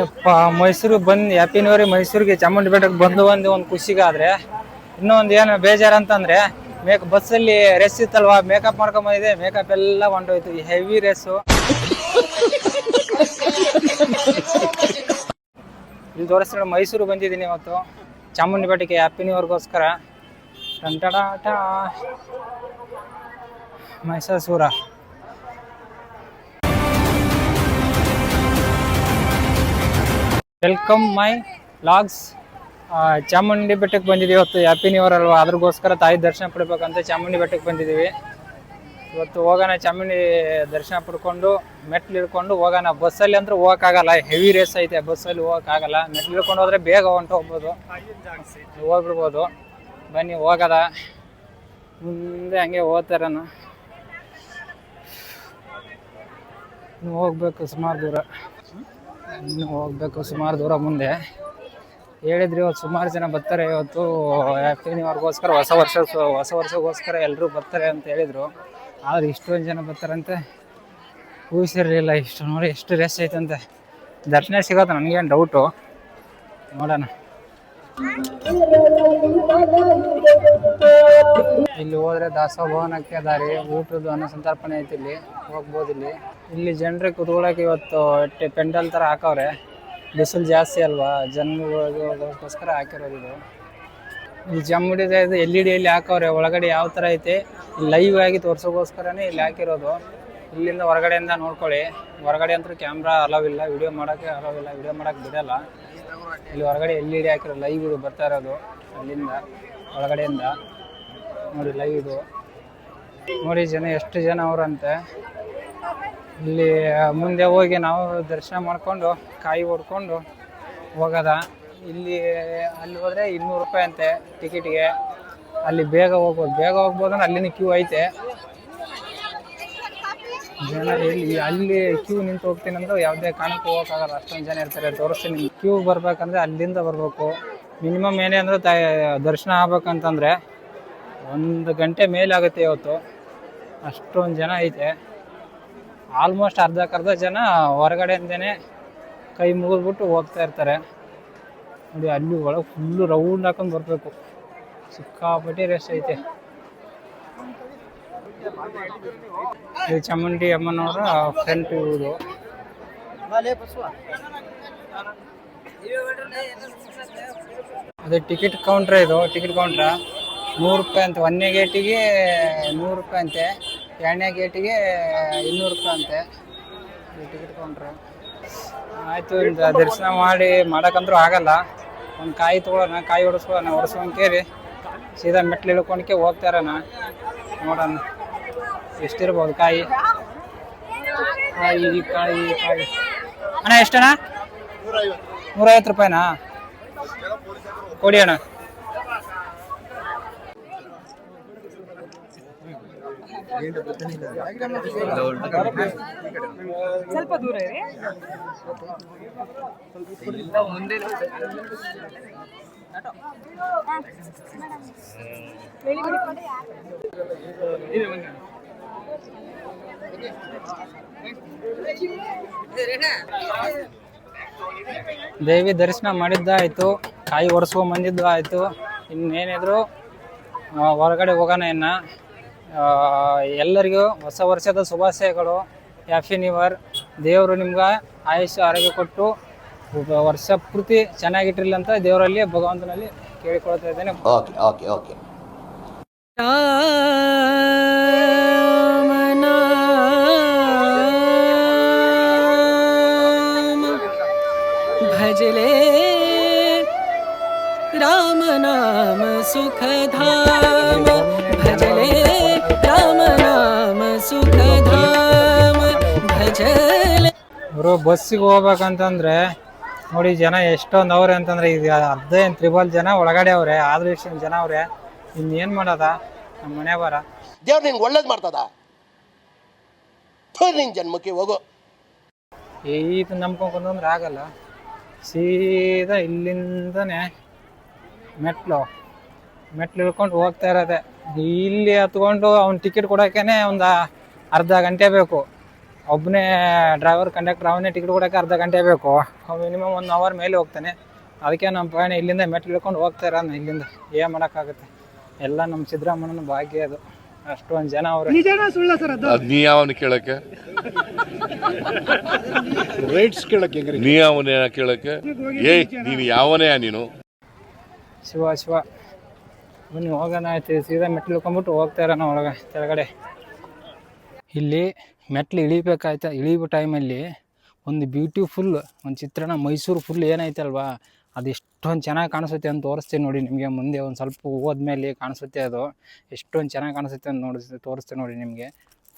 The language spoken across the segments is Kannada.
ಯಪ್ಪ ಮೈಸೂರು ಬಂದು ಹ್ಯಾಪಿ ನ್ಯೂ ಇಯರ್ ಮೈಸೂರಿಗೆ ಚಾಮುಂಡಿ ಬೆಟ್ಟಕ್ಕೆ ಬಂದು ಒಂದು ಒಂದು ಖುಷಿಗಾದ್ರೆ. ಇನ್ನೂ ಒಂದು ಏನು ಬೇಜಾರು ಅಂತಂದ್ರೆ ಮೇಕ್ ಬಸ್ಸಲ್ಲಿ ರೆಸ್ ಇತ್ತಲ್ವಾ? ಮೇಕಪ್ ಮಾಡ್ಕೊಂಡ್ ಬಂದಿದೆ ಮೇಕಪ್ ಎಲ್ಲ ಹೊಂಟೋಯ್ತು. ಹೆವಿ ರೆಸ್ಸು ಇಲ್ಲಿ ತೋರಿಸ್ತಾರೆ ಮೈಸೂರು ಬಂದಿದ್ದೀನಿ ಇವತ್ತು. ಚಾಮುಂಡಿ ಬೆಟ್ಟಕ್ಕೆ ಹ್ಯಾಪಿ ನ್ಯೂ ಇಯರ್ಗೋಸ್ಕರ ಟಂಟಡಾಟ ಮೈಸಾಸೂರ ವೆಲ್ಕಮ್ ಮೈ ಲಾಗ್ಸ್ ಚಾಮುಂಡಿ ಬೆಟ್ಟಕ್ಕೆ ಬಂದಿದ್ದೀವಿ. ಇವತ್ತು ಹ್ಯಾಪಿ ನ್ಯೂ ಇಯರ್ ಅಲ್ವಾ? ಅದ್ರಗೋಸ್ಕರ ತಾಯಿ ದರ್ಶನ ಪಡ್ಬೇಕಂತ ಚಾಮುಂಡಿ ಬೆಟ್ಟಕ್ಕೆ ಬಂದಿದ್ದೀವಿ. ಇವತ್ತು ಹೋಗೋಣ ಚಾಮುಂಡಿ ದರ್ಶನ ಪಡ್ಕೊಂಡು, ಮೆಟ್ಲು ಇಳ್ಕೊಂಡು ಹೋಗೋಣ. ಬಸ್ಸಲ್ಲಿ ಅಂದ್ರೆ ಹೋಗೋಕ್ಕಾಗಲ್ಲ. ಹೆವಿ ರೇಸ್ ಐತೆ. ಬಸ್ಸಲ್ಲಿ ಹೋಗೋಕ್ಕಾಗಲ್ಲ. ಮೆಟ್ಲು ಇಳ್ಕೊಂಡು ಹೋದ್ರೆ ಬೇಗ ಹೊಂಟು ಹೋಗ್ಬೋದು. ಹೋಗ್ಬಿಡ್ಬೋದು. ಬನ್ನಿ, ಹೋಗದ. ಮುಂದೆ ಹಂಗೆ ಹೋಗ್ತಾರನು ಹೋಗ್ಬೇಕು, ಸುಮಾರು ದೂರ. ಇನ್ನು ಹೋಗ್ಬೇಕು ಸುಮಾರು ದೂರ ಮುಂದೆ. ಹೇಳಿದ್ರು ಇವತ್ತು ಸುಮಾರು ಜನ ಬರ್ತಾರೆ, ಇವತ್ತು ಹ್ಯಾಪಿ ನ್ಯೂ ಹೊಸ ವರ್ಷ, ಹೊಸ ವರ್ಷಕ್ಕೋಸ್ಕರ ಎಲ್ಲರೂ ಬರ್ತಾರೆ ಅಂತ ಹೇಳಿದರು. ಆದ್ರೆ ಇಷ್ಟೊಂದು ಜನ ಬರ್ತಾರಂತೆ. ಊಹಿಸಿರಲಿಲ್ಲ ಇಷ್ಟು ನೋಡಿ, ಎಷ್ಟು ರೆಸ್ಟ್ ಐತಂತೆ. ದರ್ಶನ ಸಿಗೋದು ನನಗೇನು ಡೌಟು ನೋಡೋಣ. ಇಲ್ಲಿ ಹೋದ್ರೆ ದಾಸೋಭವನಕ್ಕೆ ದಾರಿ ಊಟದ ಅನ್ನ ಸಂತರ್ಪಣೆ ಐತಿ ಇಲ್ಲಿ. ಹೋಗ್ಬೋದು ಇಲ್ಲಿ. ಇಲ್ಲಿ ಜನರಿಗೆ ಕುತ್ಕೊಳಕ್ಕೆ ಇವತ್ತು ಪೆಂಡಲ್ ಥರ ಹಾಕವ್ರೆ. ಬಿಸಿಲು ಜಾಸ್ತಿ ಅಲ್ವಾ? ಜನಗಳಿಗೋಸ್ಕರ ಹಾಕಿರೋದು ಇದು. ಇಲ್ಲಿ ಇದು ಎಲ್ ಇ ಡಿಯಲ್ಲಿ ಹಾಕವ್ರೆ. ಒಳಗಡೆ ಯಾವ ಥರ ಐತೆ? ಲೈವ್ ಆಗಿ ತೋರ್ಸೋಗೋಸ್ಕರನೇ ಇಲ್ಲಿ ಹಾಕಿರೋದು. ಇಲ್ಲಿಂದ ಹೊರಗಡೆಯಿಂದ ನೋಡ್ಕೊಳ್ಳಿ. ಹೊರಗಡೆ ಅಂತೂ ಕ್ಯಾಮ್ರಾ ಅಲವಿಲ್ಲ ವಿಡಿಯೋ ಮಾಡೋಕ್ಕೆ ಅಲವ್ ಇಲ್ಲ. ವಿಡಿಯೋ ಮಾಡೋಕ್ಕೆ ಬಿಡಲ್ಲ. ಇಲ್ಲಿ ಹೊರಗಡೆ ಎಲ್ ಇ ಡಿ ಹಾಕಿರೋ ಲೈವ್ ಇದು ಬರ್ತಾ ಇರೋದು ಅಲ್ಲಿಂದ, ಒಳಗಡೆಯಿಂದ. ನೋಡಿ ಲೈವ್ ಇದು. ನೋಡಿ ಜನ, ಎಷ್ಟು ಜನ ಅವರಂತೆ. ಇಲ್ಲಿ ಮುಂದೆ ಹೋಗಿ ನಾವು ದರ್ಶನ ಮಾಡ್ಕೊಂಡು, ಕಾಯಿ ಹೊಡ್ಕೊಂಡು ಹೋಗೋದ. ಇಲ್ಲಿ, ಅಲ್ಲಿ ಹೋದ್ರೆ ಇನ್ನೂರು ರೂಪಾಯಿ ಅಂತೆ ಟಿಕೆಟ್ಗೆ ಅಲ್ಲಿ ಬೇಗ ಹೋಗ್ಬೋದು. ಬೇಗ ಹೋಗ್ಬೋದು ಅಂದ್ರೆ ಅಲ್ಲಿನ ಕ್ಯೂ ಐತೆ. ಜನ ಇಲ್ಲಿ ಅಲ್ಲಿ ಕ್ಯೂ ನಿಂತು ಹೋಗ್ತೀನಿ ಅಂದ್ರೆ ಯಾವುದೇ ಕಾರಣಕ್ಕೂ ಹೋಗೋಕ್ಕಾಗಲ್ಲ. ಅಷ್ಟೊಂದು ಜನ ಇರ್ತಾರೆ, ತೋರಿಸ್ತೀನಿ ಕ್ಯೂ ಬರ್ಬೇಕಂದ್ರೆ ಅಲ್ಲಿಂದ ಬರಬೇಕು. ಮಿನಿಮಮ್ ಏನೇ ಅಂದ್ರೆ ದರ್ಶನ ಆಗ್ಬೇಕಂತಂದ್ರೆ ಒಂದು ಗಂಟೆ ಮೇಲಾಗುತ್ತೆ ಇವತ್ತು. ಅಷ್ಟೊಂದು ಜನ ಐತೆ. ಆಲ್ಮೋಸ್ಟ್ ಅರ್ಧಕ್ಕರ್ಧ ಜನ ಹೊರಗಡೆಯಿಂದನೇ ಕೈ ಮುಗಿದ್ಬಿಟ್ಟು ಹೋಗ್ತಾ ಇರ್ತಾರೆ. ನೋಡಿ, ಅಲ್ಲಿ ಒಳಗೆ ಫುಲ್ಲು ರೌಂಡ್ ಹಾಕೊಂಡು ಬರಬೇಕು. ಸಿಕ್ಕಾಪಟ್ಟೆ ರೆಸ್ಟ್ ಐತೆ. ಇದು ಚಾಮುಂಡಿ ಅಮ್ಮನವರ ಫ್ರಂಟ್ ಇರುವುದು ಅದೇ ಟಿಕೆಟ್ ಕೌಂಟ್ರ್ ಇದು ಟಿಕೆಟ್ ಕೌಂಟ್ರ ನೂರು ರೂಪಾಯಿ ಅಂತ, ಒಂದನೇ ಗೇಟಿಗೆ ನೂರು ರೂಪಾಯಿ ಅಂತೆ, ಎರಡನೇ ಗೇಟಿಗೆ ಇನ್ನೂರು ರೂಪಾಯಿ ಅಂತೆ. ಇದು ಟಿಕೆಟ್ ಕೌಂಟ್ರ್ ಆಯಿತು ದರ್ಶನ ಮಾಡಿ, ಮಾಡೋಕ್ಕಂದ್ರೂ ಆಗಲ್ಲ. ಒಂದು ಕಾಯಿ ತೊಗೊಳೋಣ, ಕಾಯಿ ಹೊಡೆಸ್ಕೊಳ್ಳೋಣ ಹೊಡೆಸ್ಕೊಂಡು ಕೇರಿ. ಸೀದಾ ಮೆಟ್ಲು ಇಳ್ಕೊಂಡ್ಕೆ ಹೋಗ್ತಾರಣ್ಣ ನೋಡೋಣ. ಎಷ್ಟಿರ್ಬೋದು? ಕಾಯಿ? ಕಾಯಿ ಕಾಯಿ ಕಾಯಿ. ಅಣ್ಣ ಎಷ್ಟಣ್ಣ? ನೂರೈವತ್ತು ರೂಪಾಯಿನಾ? ಕೊಡಿ ಅಣ್ಣ. ಸ್ವಲ್ಪ ದೂರ ಇರಿ. ದೇವಿ ದರ್ಶನ ಮಾಡಿದ್ದಾಯಿತು ಕಾಯಿ ಒರೆಸ್ಕೊಂಡ್ ಬಂದಿದ್ದು ಆಯಿತು. ಇನ್ನೇನಿದ್ರು ಹೊರಗಡೆ ಹೋಗೋಣ ಇನ್ನ. ಆ, ಎಲ್ಲರಿಗೂ ಹೊಸ ವರ್ಷದ ಶುಭಾಶಯಗಳು. ಹ್ಯಾಪಿ ನ್ಯೂ ಇಯರ್ ದೇವರು ನಿಮ್ಗೆ ಆಯುಷ್ಯ ಆರೋಗ್ಯ ಕೊಟ್ಟು ವರ್ಷ ಪೂರ್ತಿ ಚೆನ್ನಾಗಿಟ್ಟಿರ್ಲಿ ಅಂತ ದೇವರಲ್ಲಿ ಭಗವಂತನಲ್ಲಿ ಕೇಳಿಕೊಳ್ತಾ ಇದ್ದೇನೆ. ಓಕೆ ಓಕೆ ಓಕೆ भजले राम नाम सुखधाम भजले राम नाम सुखधाम भजले ಇವರು ಬಸ್ಸಿಗೆ ಹೋಗ್ಬೇಕಂತಂದ್ರೆ ನೋಡಿ ಜನ ಎಷ್ಟೊಂದು ಅವ್ರೆ ಅಂತಂದ್ರೆ ಈಗ ಅರ್ಧ ಏನು ತ್ರಿಬಲ್ ಜನ ಒಳಗಡೆ ಅವ್ರೆ ಆದ್ರೂ ಇಷ್ಟೊಂದು ಜನ ಅವ್ರೆ ಇನ್ನೇನು ಮಾಡೋದ ನಮ್ಮ ಮನೆ ಬರ ದೇವ್ರು ನಿಂಗೆ ಒಳ್ಳೇದು ಮಾಡ್ತದ ನಿನ್ ಜನ್ಮಕ್ಕೆ ಹೋಗು ಇದು ನಂಬ್ಕೊಂಡ್ರೆ ಆಗಲ್ಲ ಸೀದಾ ಇಲ್ಲಿಂದನೇ ಮೆಟ್ಲು. ಮೆಟ್ಲು ಇಳ್ಕೊಂಡು ಹೋಗ್ತಾ ಇರೋದೆ. ಇಲ್ಲಿ ಹತ್ಕೊಂಡು ಅವ್ನು ಟಿಕೆಟ್ ಕೊಡೋಕ್ಕೇನೆ ಒಂದು ಅರ್ಧ ಗಂಟೆ ಬೇಕು. ಒಬ್ಬನೇ ಡ್ರೈವರ್ ಕಂಡಕ್ಟರ್ ಅವನೇ ಟಿಕೆಟ್ ಕೊಡೋಕೆ ಅರ್ಧ ಗಂಟೆ ಬೇಕು. ಮಿನಿಮಮ್ ಒನ್ ಅವರ್ ಮೇಲೆ ಹೋಗ್ತಾನೆ. ಅದಕ್ಕೆ ನಮ್ಮ ಪಯಣ ಇಲ್ಲಿಂದ ಮೆಟ್ಲು ಇಳ್ಕೊಂಡು ಹೋಗ್ತಾ ಇರೋನು ಇಲ್ಲಿಂದ. ಏನು ಮಾಡೋಕ್ಕಾಗುತ್ತೆ? ಎಲ್ಲ ನಮ್ಮ ಸಿದ್ದರಾಮಣ್ಣನ ಭಾಗ್ಯ ಅದು. ಅಷ್ಟೊಂದು ಜನ ಅವ್ರೆ. ಅದ್? ನೀ ಯಾವನ ಕೇಳಕ್ಕೆ? ರೈಟ್ಸ್ ಕೇಳಕ್ಕೆ ಹೆಂಗ್ರಿ? ನೀ ಅವನ ಕೇಳಕ್ಕೆ? ಏ ನೀನು ಯಾವನೇ ನೀನು? ಶಿವ ಶಿವ. ಬನ್ನಿ ಹೋಗೋಣ ಆಯ್ತು. ಸೀದಾ ಮೆಟ್ಲು ಇಳ್ಕೊಂಬಿಟ್ಟು ಹೋಗ್ತಾ ಇರೋಣ ಒಳಗೆ ಕೆಳಗಡೆ. ಇಲ್ಲಿ ಮೆಟ್ಲು ಇಳಿಬೇಕಾಯ್ತಾ? ಇಳಿಯೋ ಟೈಮಲ್ಲಿ ಒಂದು ಬ್ಯೂಟಿಫುಲ್ ಒಂದು ಚಿತ್ರಣ ಮೈಸೂರು ಫುಲ್ ಏನೈತಲ್ವಾ ಅದು ಎಷ್ಟೊಂದು ಚೆನ್ನಾಗಿ ಕಾಣಿಸುತ್ತೆ ಅಂತ ತೋರಿಸ್ತೀನಿ ನೋಡಿ ನಿಮಗೆ ಮುಂದೆ ಒಂದು ಸ್ವಲ್ಪ ಹೋದ್ಮೇಲೆ ಕಾಣಿಸುತ್ತೆ ಅದು. ಎಷ್ಟೊಂದು ಚೆನ್ನಾಗಿ ಕಾಣಿಸುತ್ತೆ ಅಂತ ನೋಡಿ ತೋರಿಸ್ತೀನಿ ನೋಡಿ ನಿಮಗೆ.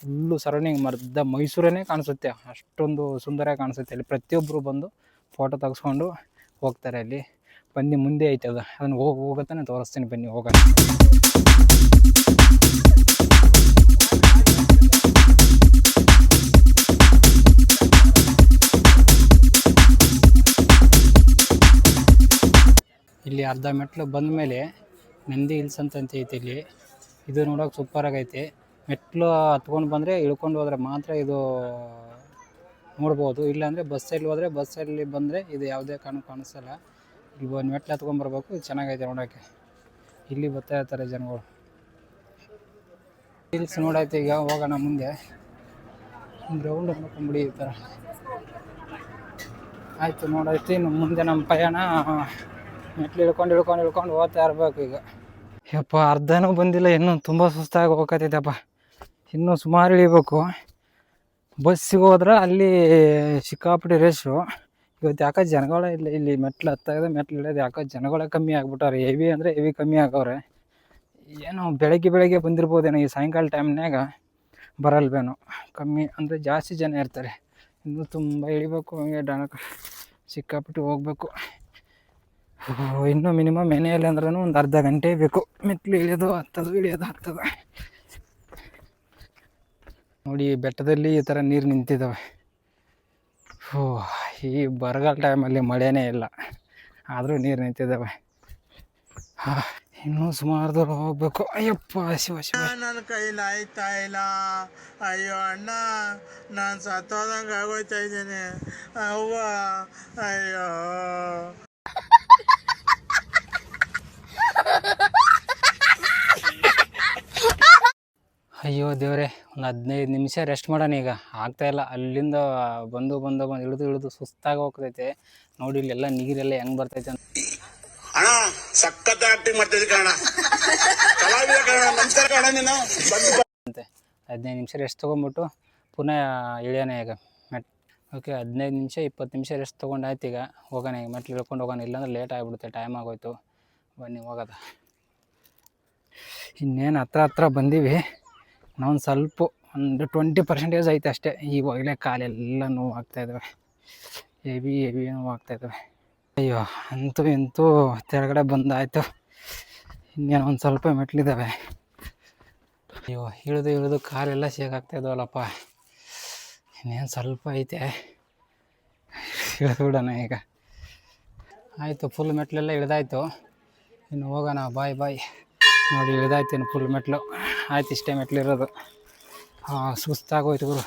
ಫುಲ್ಲು ಸರೌಂಡಿಂಗ್ ಮರ್ದ ಮೈಸೂರೇ ಕಾಣಿಸುತ್ತೆ. ಅಷ್ಟೊಂದು ಸುಂದರ ಕಾಣಿಸುತ್ತೆ. ಅಲ್ಲಿ ಪ್ರತಿಯೊಬ್ಬರು ಬಂದು ಫೋಟೋ ತೆಗೆಸ್ಕೊಂಡು ಹೋಗ್ತಾರೆ ಅಲ್ಲಿ. ಬನ್ನಿ ಮುಂದೆ ಐತೆ ಅದು. ಅದನ್ನು ಹೋಗಿ ಹೋಗುತ್ತಾನೆ ತೋರಿಸ್ತೀನಿ ಬನ್ನಿ ಹೋಗೋಣ. ಅರ್ಧ ಮೆಟ್ಲು ಬಂದ ಮೇಲೆ ನಂದಿ ಹಿಲ್ಸ್ ಅಂತ ಐತೆ ಇಲ್ಲಿ. ಇದು ನೋಡೋಕೆ ಸೂಪರ್ ಆಗೈತೆ. ಮೆಟ್ಲು ಹತ್ಕೊಂಡು ಬಂದರೆ ಇಳ್ಕೊಂಡು ಹೋದ್ರೆ ಮಾತ್ರ ಇದು ನೋಡ್ಬೋದು. ಇಲ್ಲಾಂದರೆ ಬಸ್ಸಲ್ಲಿ ಹೋದರೆ ಬಸ್ಸಲ್ಲಿ ಬಂದರೆ ಇದು ಯಾವುದೇ ಕಾರಣಕ್ಕೂ ಕಾಣಿಸಲ್ಲ. ಇಲ್ಲಿ ಒಂದು ಮೆಟ್ಲು ಹತ್ಕೊಂಡ್ಬರ್ಬೇಕು ಇದು ಚೆನ್ನಾಗೈತೆ ನೋಡೋಕ್ಕೆ ಇಲ್ಲಿ ಬರ್ತಾ ಇರ್ತಾರೆ ಜನಗಳು. ಹಿಲ್ಸ್ ನೋಡೈತೆ ಈಗ, ಹೋಗೋಣ ಮುಂದೆ. ಗ್ರೌಂಡ್ ನೋಡ್ಕೊಂಡ್ಬಿಡಿ ಈ ಥರ ಆಯಿತು ನೋಡೈತಿ ಮುಂದೆ ನಮ್ಮ ಪಯಣ. ಮೆಟ್ಲು ಇಳ್ಕೊಂಡು ಇಳ್ಕೊಂಡು ಇಳ್ಕೊಂಡು ಓದ್ತಾ ಇರ್ಬೇಕು ಈಗ. ಯಪ್ಪ, ಅರ್ಧನೂ ಬಂದಿಲ್ಲ, ಇನ್ನೂ ತುಂಬ ಸುಸ್ತಾಗಿ ಹೋಗತ್ತೈತಪ್ಪ ಇನ್ನೂ ಸುಮಾರು ಇಳಿಬೇಕು. ಬಸ್ಸಿಗೆ ಹೋದ್ರೆ ಅಲ್ಲಿ ಸಿಕ್ಕಾಪಟ್ಟೆ ರೇಷು ಇವತ್ತು ಯಾಕೆ ಜನಗಳ ಇಲ್ಲ, ಇಲ್ಲಿ ಮೆಟ್ಲು ಹತ್ತಾಗದೆ, ಮೆಟ್ಲು ಇಳಿಯೋದು ಯಾಕೋ ಜನಗಳೇ ಕಮ್ಮಿ ಆಗ್ಬಿಟ್ಟಾರೆ ಹೆವಿ ಅಂದರೆ ಹೆವಿ ಕಮ್ಮಿ ಆಗವ್ರೆ. ಏನೋ ಬೆಳಗ್ಗೆ ಬೆಳಗ್ಗೆ ಬಂದಿರ್ಬೋದೇನೋ ಈ ಸಾಯಂಕಾಲ ಟೈಮ್ನಾಗ ಬರಲ್ವೇನೋ. ಕಮ್ಮಿ ಅಂದರೆ ಜಾಸ್ತಿ ಜನ ಇರ್ತಾರೆ. ಇನ್ನೂ ತುಂಬ ಇಳಿಬೇಕು, ಹಂಗೆ ಡಾಣಕ ಸಿಕ್ಕಾಪಟ್ಟೆ ಹೋಗ್ಬೇಕು. ಇನ್ನೂ ಮಿನಿಮಮ್ ಮನೆಯಲ್ಲಿ ಅಂದ್ರೂ ಒಂದು ಅರ್ಧ ಗಂಟೆ ಬೇಕು. ಮೆಟ್ಲು ಇಳಿಯೋದು ಹತ್ತದು ಇಳಿಯೋದು ಹತ್ತದ ನೋಡಿ, ಬೆಟ್ಟದಲ್ಲಿ ಈ ಥರ ನೀರು ನಿಂತಿದ್ದಾವೆ ಹೋ ಈ ಬರಗಾಲ ಟೈಮಲ್ಲಿ ಮಳೆನೇ ಇಲ್ಲ. ಆದರೂ ನೀರು ನಿಂತಿದ್ದಾವೆ ಇನ್ನೂ ಸುಮಾರು ದೂರ ಹೋಗ್ಬೇಕು. ಅಯ್ಯಪ್ಪ, ಶಿವ ಶಿವ. ನನ್ನ ಕೈಲಿ ಆಯ್ತಾ ಇಲ್ಲ. ಅಯ್ಯೋ, ಅಣ್ಣ, ನಾನು ಸತ್ತೋದಂಗೆ ಆಗೋಯ್ತಾ ಇದ್ದೀನಿ. ಅವ್ವ, ಅಯ್ಯೋ. ಅಯ್ಯೋ ದೇವ್ರೆ ಒಂದು ಹದಿನೈದು ನಿಮಿಷ ರೆಸ್ಟ್ ಮಾಡೋಣ ಈಗ. ಆಗ್ತಾ ಇಲ್ಲ. ಅಲ್ಲಿಂದ ಬಂದು ಬಂದು ಬಂದು ಇಳಿದು ಇಳಿದು ಸುಸ್ತಾಗಿ ಹೋಗ್ತೈತೆ. ನೋಡಿ ಇಲ್ಲೆಲ್ಲ ನೀರೆಲ್ಲ ಹೆಂಗೆ ಬರ್ತೈತೆ ಅಂತ. ಅಣ್ಣ ಸಖತ್ ಆಕ್ಟಿಂಗ್ ಮಾಡ್ತಿದ್ದೆ ಕಣ ಕಲಾವಿದ ಕಣ ನಮಸ್ಕಾರ ಕಣ ನೀನು. ಅಂತೆ ಹದಿನೈದು ನಿಮಿಷ ರೆಸ್ಟ್ ತೊಗೊಂಬಿಟ್ಟು ಪುನಃ ಇಳಿಯೋಣ ಈಗ. ಓಕೆ ಹದಿನೈದು ನಿಮಿಷ, ಇಪ್ಪತ್ತು ನಿಮಿಷ ರೆಸ್ಟ್ ತೊಗೊಂಡು ಆಯ್ತು ಈಗ. ಹೋಗೋಣ ಈಗ, ಮೆಟ್ಲು ಇಳ್ಕೊಂಡು ಹೋಗೋಣ. ಇಲ್ಲಾಂದ್ರೆ ಲೇಟ್ ಆಗಿಬಿಡುತ್ತೆ ಟೈಮ್ ಆಗೋಯ್ತು. ಬನ್ನಿ, ಹೋಗೋದ. ಇನ್ನೇನು ಹತ್ರ ಹತ್ರ ಬಂದೀವಿ. ನಾವೊಂದು ಸ್ವಲ್ಪ ಒಂದು ಟ್ವೆಂಟಿ ಪರ್ಸೆಂಟೇಜ್ ಐತೆ ಅಷ್ಟೇ. ಇವಾಗಲೇ ಕಾಲೆಲ್ಲ ನೋವು ಆಗ್ತಾಯಿದ್ದಾವೆ ಹೆವಿ ಹೆವಿ ನೋವು ಆಗ್ತಾಯಿದ್ದಾವೆ ಅಯ್ಯೋ, ಅಂತೂ ಇಂತೂ ತೆಳಗಡೆ ಬಂದಾಯಿತು. ಇನ್ನೇನು ಒಂದು ಸ್ವಲ್ಪ ಮೆಟ್ಲಿದ್ದಾವೆ ಅಯ್ಯೋ, ಇಳಿದು ಇಳಿದು ಕಾಲೆಲ್ಲ ಶೇಕ್ ಇದ್ದಾವಲ್ಲಪ್ಪ ಇನ್ನೇನು ಸ್ವಲ್ಪ ಐತೆ. ಇಳಿದು ಬಿಡೋಣ ಈಗ. ಆಯಿತು ಫುಲ್ ಮೆಟ್ಲೆಲ್ಲ ಇಳ್ದಾಯ್ತು. ಇನ್ನು ಹೋಗೋಣ ಬಾಯ್ ಬಾಯ್ ನೋಡಿ, ಇಳ್ದಾಯ್ತು ಇನ್ನು ಫುಲ್ ಮೆಟ್ಲು. ಆಯ್ತು, ಇಷ್ಟೇ ಮೆಟ್ಲು ಇರೋದು. ಸುಸ್ತಾಗೋಯ್ತು ಗುರು.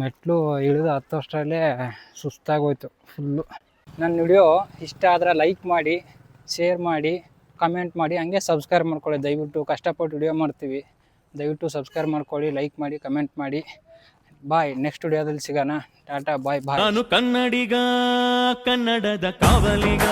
ಮೆಟ್ಲು ಇಳಿದು ಹತ್ತೋಷ್ಟರಲ್ಲೇ ಸುಸ್ತಾಗೋಯ್ತು ಫುಲ್ಲು ನನ್ನ ವಿಡಿಯೋ ಇಷ್ಟ ಆದರೆ ಲೈಕ್ ಮಾಡಿ ಶೇರ್ ಮಾಡಿ ಕಮೆಂಟ್ ಮಾಡಿ, ಹಂಗೆ ಸಬ್ಸ್ಕ್ರೈಬ್ ಮಾಡ್ಕೊಳ್ಳಿ. ದಯವಿಟ್ಟು ಕಷ್ಟಪಟ್ಟು ವಿಡಿಯೋ ಮಾಡ್ತೀವಿ. ದಯವಿಟ್ಟು ಸಬ್ಸ್ಕ್ರೈಬ್ ಮಾಡ್ಕೊಳ್ಳಿ ಲೈಕ್ ಮಾಡಿ ಕಮೆಂಟ್ ಮಾಡಿ. ಬಾಯ್ ನೆಕ್ಸ್ಟ್ ವಿಡಿಯೋದಲ್ಲಿ ಸಿಗೋಣ. ಟಾಟಾ ಬಾಯ್ ಬಾಯ್. ನಾನು ಕನ್ನಡಿಗ ಕನ್ನಡದ ಕಾವಲಿಗ.